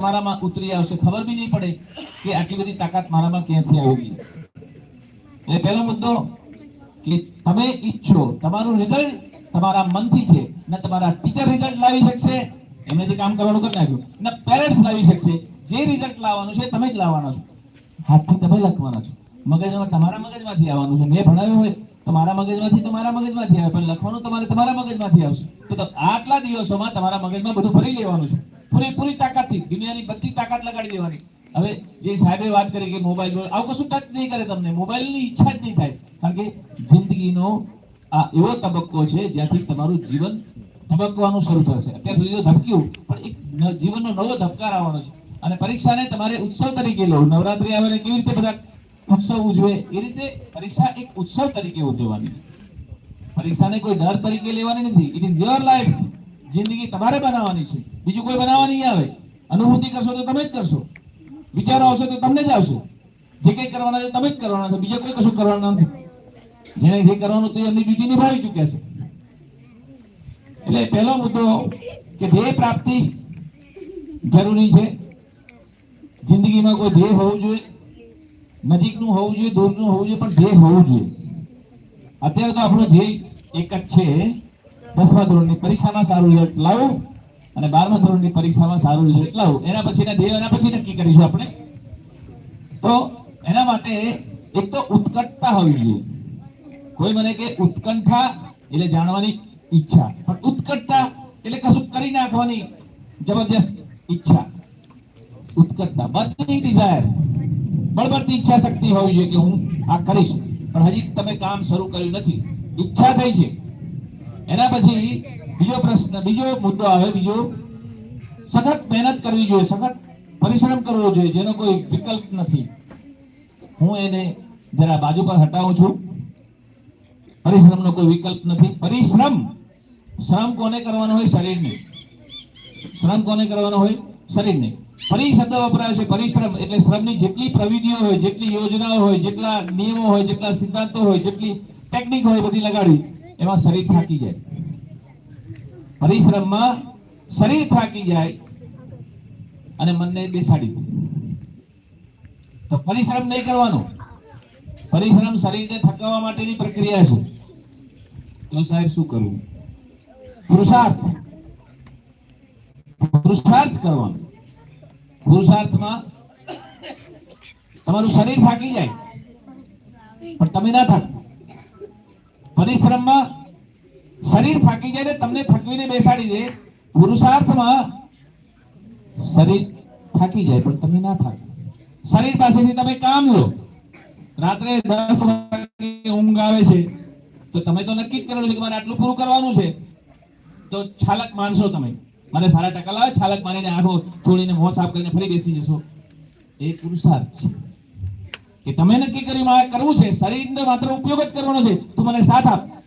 તમારામાં ઉતરી આવશે. ખબર બી નહીં પડે કે આટલી બધી તાકાત મારામાં ક્યાંથી આવી? એટલે પહેલો મુદ્દો કે તમે ઈચ્છો, તમારું રિઝલ્ટ તમારા મનથી છે, ને તમારા ટીચર રિઝલ્ટ લાવી શકશે એમનેથી કામ કરવાનું કરી નાખ્યું, ને પેરેન્ટ્સ લાવી શકશે, જે રિઝલ્ટ લાવવાનું છે તમે જ લાવવાના છો. હાથથી તમે લખવાના છો. મગજમાં તમારા મગજમાંથી આવવાનું છે. મેં ભણાવ્યું હોય તો મારા મગજમાંથી તો મારા મગજમાંથી આવે, પણ લખવાનું તમારે તમારા મગજમાંથી આવશે. તો આટલા દિવસોમાં તમારા મગજમાં બધું ભરી લેવાનું છે. પૂરેપૂરી તાકાતથી દુનિયાની બધી તાકાત લગાડી દેવાની. હવે જે સાહેબે વાત કરી કે મોબાઈલ આવું કશું ટચ નહીં કરે તમને. મોબાઈલની ઈચ્છા જ નહીં થાય. કારણ કે જિંદગીનો આ એવો તબક્કો છે જ્યાંથી તમારું જીવન ધબકવાનું શરૂ થશે. અત્યાર સુધી તો ધબક્યું, પણ એક જીવનનો નવો ધબકાર આવવાનો છે. અને પરીક્ષાને તમારે ઉત્સવ તરીકે લો નવરાત્રી આવે કેવી રીતે બધા ઉત્સવ ઉજવે? એ રીતે પરીક્ષા એક ઉત્સવ તરીકે ઉજવવાની છે. પરીક્ષાને કોઈ ડર તરીકે લેવાની નથી. ઇટ ઇઝ યોર લાઈફ જિંદગી તમારે બનાવવાની છે. બીજું કોઈ બનાવવા નહીં આવે. અનુભૂતિ કરશો તો તમે જ કરશો. વિચારો આવશે તો તમને જ આવશે. જે કંઈ કરવાના છે તમે જ કરવાના છે. બીજા કોઈ કશું કરવાના નથી. જેને જે કરવાનું તે એમની ડ્યુટી નિભાવી ચૂક્યા છે. એટલે પહેલો મુદ્દો કે ધ્યેય પ્રાપ્તિ જરૂરી છે. જિંદગીમાં કોઈ ધ્યેય હોવું જોઈએ. નજીકનું હોવું જોઈએ, દૂરનું હોવું જોઈએ, પણ ધ્યેય હોવું જોઈએ. અત્યારે તો આપણો ધ્યેય એક જ છે. દસમા ધોરણની પરીક્ષામાં સારું રિઝલ્ટ લાવું. અને બારમા ધોરણની પરીક્ષામાં સારું રિઝલ્ટ લાવું એના પછીના ધ્યેય, એના પછી નક્કી કરીશું આપણે. તો એના માટે એક તો ઉત્કટતા હોવી જોઈએ. કોઈ મને કે ઉત્કંઠા એટલે જાણવાની ઈચ્છા. પણ ઉત્કટતા એટલે કશું કરી નાખવાની જબરજસ્ત ઈચ્છા. ઉત્કટતા. બર્નિંગ ડિઝાયર બળબડતી ઈચ્છા શક્તિ હોવી જોઈએ કે હું આ કરીશ. પણ હજી તમે કામ શરૂ કર્યું નથી. ઈચ્છા થઈ છે. એના પછી બીજો પ્રશ્ન, બીજો મુદ્દો આવે, બીજો. સખત મહેનત કરવી જોઈએ, સખત પરિશ્રમ કરવો જોઈએ, જેનો કોઈ વિકલ્પ નથી. હું એને જરા બાજુ પર હટાવું છું. પરિશ્રમનો કોઈ વિકલ્પ નથી. પરિશ્રમ. શ્રમ કોને કરવાનો હોય? શરીરને. શ્રમ કોને કરવાનો હોય? શરીરને. ફરી શબ્દ વપરાયો છે, પરિશ્રમ. એટલે શ્રમની જેટલી પ્રવિધિઓ હોય, જેટલી યોજનાઓ હોય, જેટલા નિયમો હોય, જેટલા સિદ્ધાંતો હોય, જેટલી ટેકનિક હોય બધી લગાડવી, એમાં શરીર થાકી જાય. પરિશ્રમમાં શરીર થાકી જાય અને મનને બેસાડી દે. તો પરિશ્રમ નહીં કરવાનો. પરિશ્રમ શરીરને થકાવવા માટેની પ્રક્રિયા છે. તો સાહેબ શું કરવું? પુરુષાર્થ. પુરુષાર્થ કરવાનો. પુરુષાર્થમાં તમારું શરીર થાકી જાય. પણ તમે ના થાકો. પરિશ્રમમાં શરીર થાકી જાય ને તમને થકવીને બેસાડી દે, પુરુષાર્થમાં શરીર થાકી જાય, પણ તમે ના થાકો. શરીર પાસેથી તમે કામ લો. રાત્રે દસ વાગે ઊંઘ આવે છે, તો તમે તો નક્કી જ કરેલું છે કે મારે આટલું પૂરું કરવાનું છે. તો છાલક માનશો તમે. મારે સારા ટકા લાવે, છાલક મારીને આંખો છોડીને મોં સાફ કરીને ફરી બેસી જશો. એ પુરુષાર્થ છે. કે તમે નક્કી કર્યું, મારે કરવું છે, શરીરને માત્ર ઉપયોગ જ કરવાનો છે. તું મને સાથ આપ.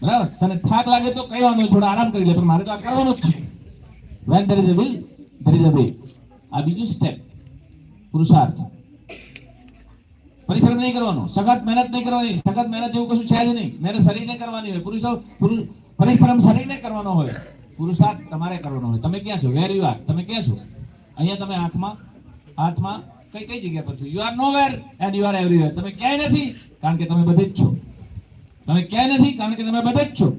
તને થાક લાગે તો કઈ થોડો આરામ કરી લે, પણ મારે તો આ કરવાનું જ છે. When there is a will there is a way આ બીજું સ્ટેપ પુરુષાર્થ. પરિશ્રમ નહીં કરવાનો, સખત મહેનત નહીં કરવાની, સખત મહેનત જેવું કશું છે જ નહીં. મહેનત શરીરને કરવાની હોય, પુરુષો, પુરુષ, પરિશ્રમ શરીરને કરવાનો હોય. પુરુષાર્થ તમારે કરવાનો હોય. તમે ક્યાં છો? વેર યુ આર તમે ક્યાં છો? અહીંયા તમે આંખમાં, હાથમાં કઈ કઈ જગ્યા પર છો? You are nowhere and you are everywhere તમે ક્યાંય નથી, કારણ કે તમે બધે જ છો. તમે ક્યાંય નથી? કારણ કે તમે બધા જ છો.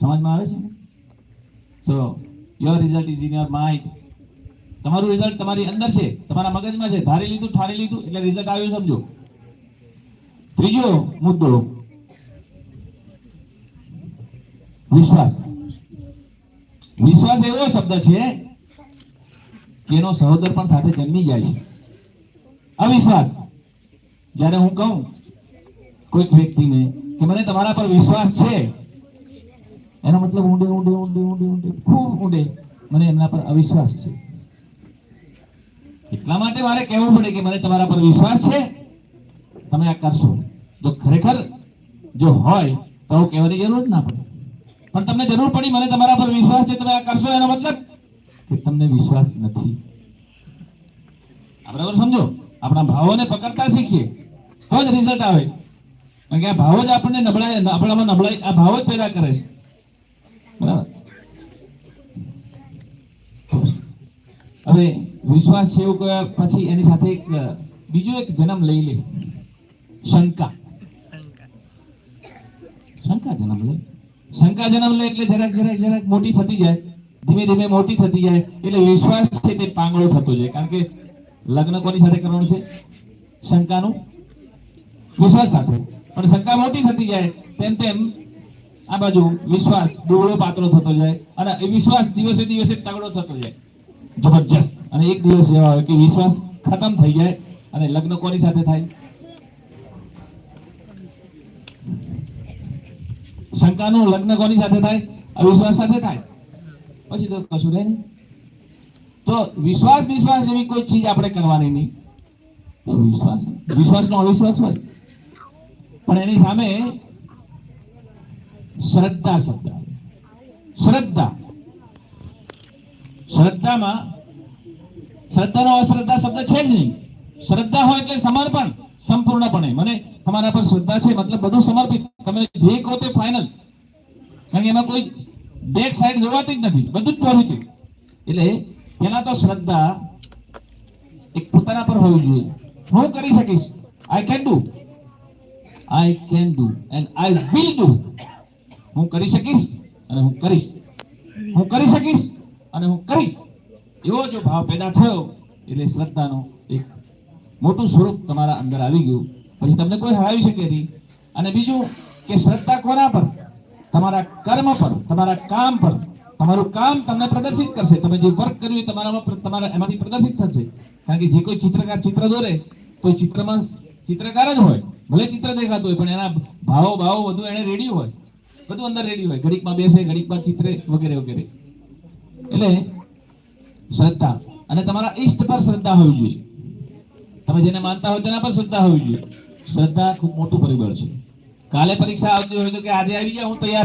સમજમાં આવે છે ને? So your result is in your mind તમારું રિઝલ્ટ તમારી અંદર છે. તમારા મગજમાં છે. ધારી લીધું, ઠારી લીધું, એટલે રિઝલ્ટ આવ્યું, સમજો. ત્રીજો મુદ્દો. વિશ્વાસ. વિશ્વાસ એવો શબ્દ છે કે એનો સહોદર પણ સાથે જન્મી જાય છે. અવિશ્વાસ. જ્યારે હું કહું કોઈક વ્યક્તિને કે મને તમારા પર વિશ્વાસ છે. એનો મતલબ ઊંડે ઊંડે ઊંડે ઊંડે ઊંડે ખૂબ ઊંડે મને એમના પર અવિશ્વાસ છે. એટલા માટે મારે કહેવું પડે કે મને તમારા પર વિશ્વાસ છે. તમે આ કરશો. જો ખરેખર જો હોય તો હું કહેવાની જરૂર જ ના પડે. પણ તમને જરૂર પડી મને તમારા પર વિશ્વાસ છે, તમે આ કરશો એનો મતલબ કે તમને વિશ્વાસ નથી. બરાબર સમજો? આપણા ભાવોને પકડતા શીખીએ. તો જ રિઝલ્ટ આવે. કારણ કે આ ભાવ જ આપણને નબળાઈ આપણામાં નબળાઈ આ ભાવ જ પેદા કરે છે. હવે વિશ્વાસ છે એવું કહ્યા પછી એની સાથે એક બીજો એક જન્મ લઈ લે. શંકા. શંકા જન્મ લે. શંકા જન્મ લે એટલે જરાક જરાક જરાક મોટી થતી જાય. ધીમે ધીમે મોટી થતી જાય. એટલે વિશ્વાસ છે તે પાંગળો થતો જાય. કારણ કે લગ્ન કોની સાથે કરવાનું છે? શંકાનું? વિશ્વાસ સાથે. પણ શંકા મોટી થતી જાય, તેમ તેમ આ બાજુ વિશ્વાસ દુબળો પાતળો થતો જાય અને એ વિશ્વાસ દિવસે દિવસે તગડો થતો જાય. જબરજસ્ત. અને એક દિવસ એવા હોય કે વિશ્વાસ ખતમ થઈ જાય અને લગ્ન કોની સાથે થાય? શંકાનું લગ્ન કોની સાથે થાય? અવિશ્વાસ સાથે થાય? પછી તો કશું રહે નહીં. તો વિશ્વાસ વિશ્વાસ એવી કોઈ ચીજ આપણે કરવાની નહીં. વિશ્વાસ, વિશ્વાસનો અવિશ્વાસ હોય. પણ એની સામે શ્રદ્ધા શબ્દ. શ્રદ્ધા. શ્રદ્ધામાં શ્રદ્ધાનો અશ્રદ્ધા શબ્દ છે જ નહીં. શ્રદ્ધા હોય એટલે સમર્પણ, સંપૂર્ણપણે. મને તમારા પર શ્રદ્ધા છે, મતલબ બધું સમર્પિત. તમે જે કહો તે ફાઇનલ કારણ કે એમાં કોઈ બેક સાઈડ જોવાતી જ નથી. બધું જ પોઝિટિવ એટલે પેલા તો શ્રદ્ધા એક પોતાના પર હોવી જોઈએ. હું કરી શકીશ. I can do I can do and I will do હું કરી શકીશ અને હું કરીશ. હું કરી શકીશ અને હું કરીશ. એવો જો ભાવ પેદા થયો એટલે શ્રદ્ધાનું એક મોટું સ્વરૂપ તમારા અંદર આવી ગયું. પછી તમને કોઈ હરાવી શકે નહીં. અને બીજું કે શ્રદ્ધા કોના પર? તમારા કર્મ પર, તમારા કામ પર. તમારું કામ તમને પ્રદર્શિત કરશે. તમે જે વર્ક કર્યું એ તમારામાં તમારા એમાંથી પ્રદર્શિત થશે. કારણ કે જે કોઈ ચિત્રકાર ચિત્ર દોરે, તો ચિત્રમાં ચિત્રકાર જ હોય. ભલે ચિત્ર દેખાતું હોય, પણ એના ભાવો ભાવો બધું એને રેડી હોય. બધું અંદર રેડી હોય. ઘડીકમાં બેસે ઘડીકમાં ચિત્રે, વગેરે વગેરે. એટલે શ્રદ્ધા. અને તમારા ઈષ્ટ પર શ્રદ્ધા હોવી જોઈએ. તમે જેને માનતા હોય તેના પર શ્રદ્ધા હોવી જોઈએ. શ્રદ્ધા ખૂબ મોટું પરિબળ છે. કાલે પરીક્ષા આવતી હોય તો કે આજે આવી ગયા, હું તૈયાર